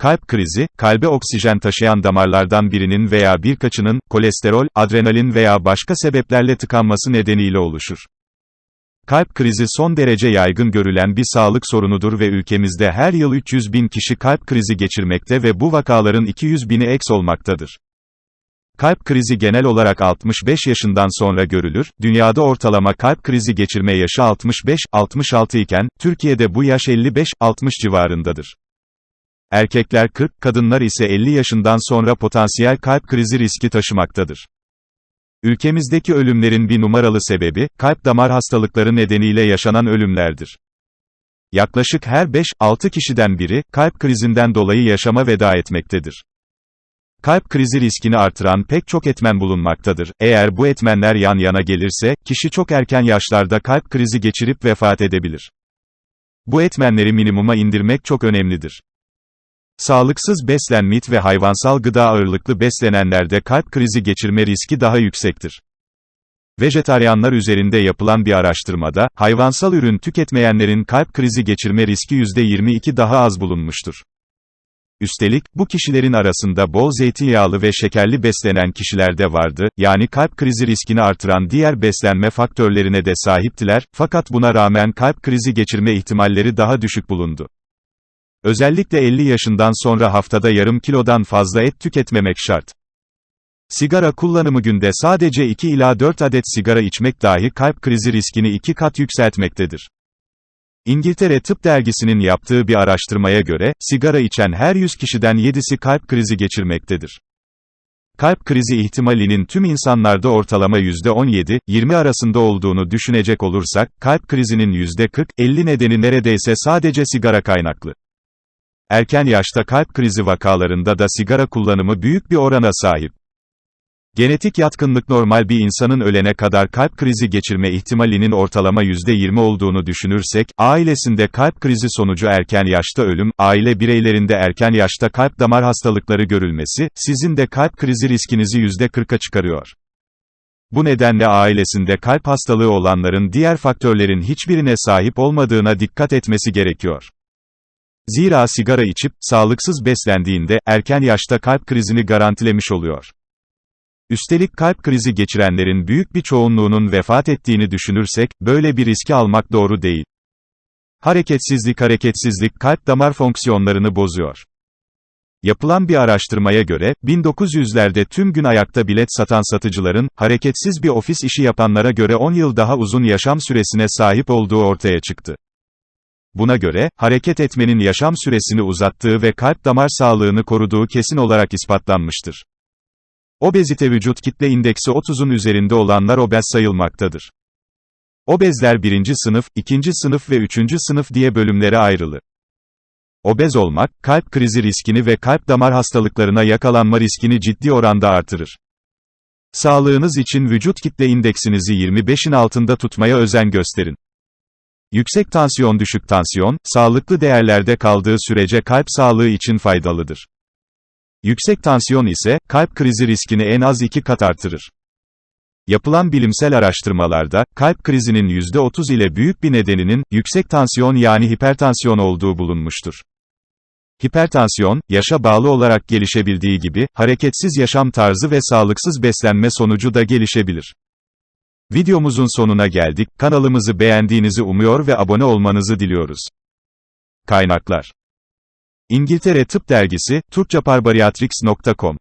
Kalp krizi, kalbe oksijen taşıyan damarlardan birinin veya birkaçının, kolesterol, adrenalin veya başka sebeplerle tıkanması nedeniyle oluşur. Kalp krizi son derece yaygın görülen bir sağlık sorunudur ve ülkemizde her yıl 300 bin kişi kalp krizi geçirmekte ve bu vakaların 200 bini eks olmaktadır. Kalp krizi genel olarak 65 yaşından sonra görülür, dünyada ortalama kalp krizi geçirme yaşı 65-66 iken, Türkiye'de bu yaş 55-60 civarındadır. Erkekler 40, kadınlar ise 50 yaşından sonra potansiyel kalp krizi riski taşımaktadır. Ülkemizdeki ölümlerin bir numaralı sebebi, kalp damar hastalıkları nedeniyle yaşanan ölümlerdir. Yaklaşık her 5-6 kişiden biri, kalp krizinden dolayı yaşama veda etmektedir. Kalp krizi riskini artıran pek çok etmen bulunmaktadır. Eğer bu etmenler yan yana gelirse, kişi çok erken yaşlarda kalp krizi geçirip vefat edebilir. Bu etmenleri minimuma indirmek çok önemlidir. Sağlıksız beslenmit ve hayvansal gıda ağırlıklı beslenenlerde kalp krizi geçirme riski daha yüksektir. Vejetaryenler üzerinde yapılan bir araştırmada, hayvansal ürün tüketmeyenlerin kalp krizi geçirme riski %22 daha az bulunmuştur. Üstelik, bu kişilerin arasında bol zeytinyağlı ve şekerli beslenen kişiler de vardı, yani kalp krizi riskini artıran diğer beslenme faktörlerine de sahiptiler, fakat buna rağmen kalp krizi geçirme ihtimalleri daha düşük bulundu. Özellikle 50 yaşından sonra haftada yarım kilodan fazla et tüketmemek şart. Sigara kullanımı günde sadece 2 ila 4 adet sigara içmek dahi kalp krizi riskini 2 kat yükseltmektedir. İngiltere Tıp Dergisi'nin yaptığı bir araştırmaya göre, sigara içen her 100 kişiden 7'si kalp krizi geçirmektedir. Kalp krizi ihtimalinin tüm insanlarda ortalama %17-20 arasında olduğunu düşünecek olursak, kalp krizinin %40-50 nedeni neredeyse sadece sigara kaynaklı. Erken yaşta kalp krizi vakalarında da sigara kullanımı büyük bir orana sahip. Genetik yatkınlık normal bir insanın ölene kadar kalp krizi geçirme ihtimalinin ortalama %20 olduğunu düşünürsek, ailesinde kalp krizi sonucu erken yaşta ölüm, aile bireylerinde erken yaşta kalp damar hastalıkları görülmesi, sizin de kalp krizi riskinizi %40'a çıkarıyor. Bu nedenle ailesinde kalp hastalığı olanların diğer faktörlerin hiçbirine sahip olmadığına dikkat etmesi gerekiyor. Zira sigara içip, sağlıksız beslendiğinde, erken yaşta kalp krizini garantilemiş oluyor. Üstelik kalp krizi geçirenlerin büyük bir çoğunluğunun vefat ettiğini düşünürsek, böyle bir riski almak doğru değil. Hareketsizlik hareketsizlik kalp damar fonksiyonlarını bozuyor. Yapılan bir araştırmaya göre, 1900'lerde tüm gün ayakta bilet satan satıcıların, hareketsiz bir ofis işi yapanlara göre 10 yıl daha uzun yaşam süresine sahip olduğu ortaya çıktı. Buna göre, hareket etmenin yaşam süresini uzattığı ve kalp damar sağlığını koruduğu kesin olarak ispatlanmıştır. Obezite vücut kitle indeksi 30'un üzerinde olanlar obez sayılmaktadır. Obezler birinci sınıf, ikinci sınıf ve üçüncü sınıf diye bölümlere ayrılı. Obez olmak, kalp krizi riskini ve kalp damar hastalıklarına yakalanma riskini ciddi oranda artırır. Sağlığınız için vücut kitle indeksinizi 25'in altında tutmaya özen gösterin. Yüksek tansiyon düşük tansiyon, sağlıklı değerlerde kaldığı sürece kalp sağlığı için faydalıdır. Yüksek tansiyon ise, kalp krizi riskini en az iki kat artırır. Yapılan bilimsel araştırmalarda, kalp krizinin %30 ile büyük bir nedeninin, yüksek tansiyon yani hipertansiyon olduğu bulunmuştur. Hipertansiyon, yaşa bağlı olarak gelişebildiği gibi, hareketsiz yaşam tarzı ve sağlıksız beslenme sonucu da gelişebilir. Videomuzun sonuna geldik, kanalımızı beğendiğinizi umuyor ve abone olmanızı diliyoruz. Kaynaklar İngiltere Tıp Dergisi, turcaparbariatrics.com